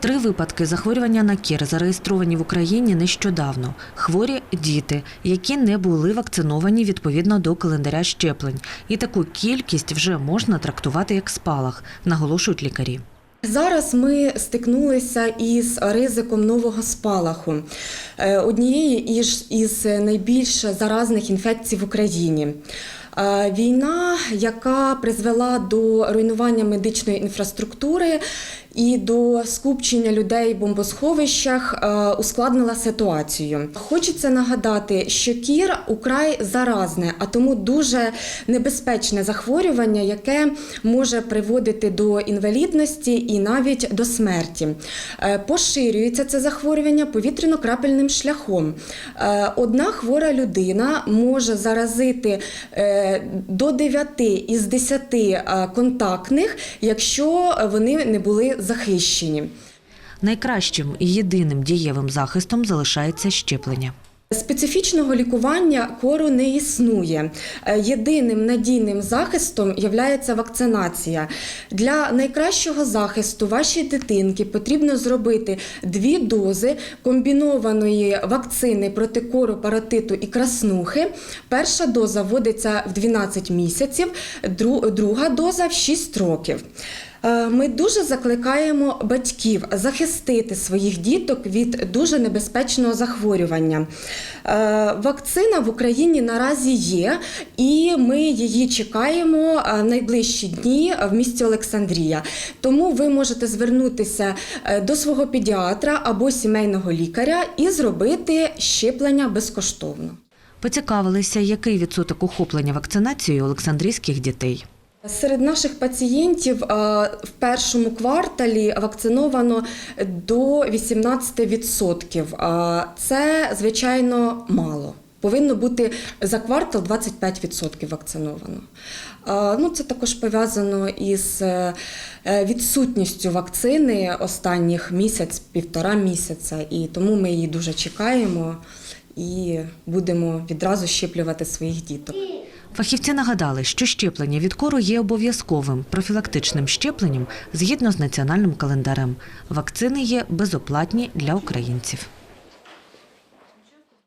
Три випадки захворювання на кір зареєстровані в Україні нещодавно. Хворі діти, які не були вакциновані відповідно до календаря щеплень. І таку кількість вже можна трактувати як спалах, наголошують лікарі. Зараз ми стикнулися із ризиком нового спалаху, е, однієї із, найбільш заразних інфекцій в Україні. Е, Війна, яка призвела до руйнування медичної інфраструктури і до скупчення людей в бомбосховищах, е, ускладнила ситуацію. Хочеться нагадати, що кір украй заразне, а тому дуже небезпечне захворювання, яке може приводити до інвалідності і навіть до смерті. Е, Поширюється це захворювання повітряно-крапельним шляхом. Е, Одна хвора людина може заразити до 9 із 10 е, контактних, якщо вони не були захищені. Найкращим і єдиним дієвим захистом залишається щеплення. Специфічного лікування кору не існує. Е, Єдиним надійним захистом є вакцинація. Для найкращого захисту вашій дитинки потрібно зробити дві дози комбінованої вакцини проти кору, паротиту і краснухи. Перша доза вводиться в 12 місяців, друга доза в 6 років. Е, Ми дуже закликаємо батьків захистити своїх діток від дуже небезпечного захворювання. Е, Вакцина в Україні наразі є, і ми її чекаємо е, найближчі дні в місті Олександрія. Тому ви можете звернутися до свого педіатра або сімейного лікаря і зробити щеплення безкоштовно. Поцікавилися, який відсоток охоплення вакцинацією олександрійських дітей. Серед наших пацієнтів е, в першому кварталі вакциновано до 18%. Е, Це, звичайно, мало. Повинно бути за квартал 25% вакциновано. Е, Ну, це також пов'язано із е, відсутністю вакцини останніх місяць, півтора місяця, і тому ми її дуже чекаємо і будемо відразу щеплювати своїх діток. Фахівці нагадали, що щеплення від кору є обов'язковим профілактичним щепленням згідно з національним календарем. Вакцини є безоплатні для українців.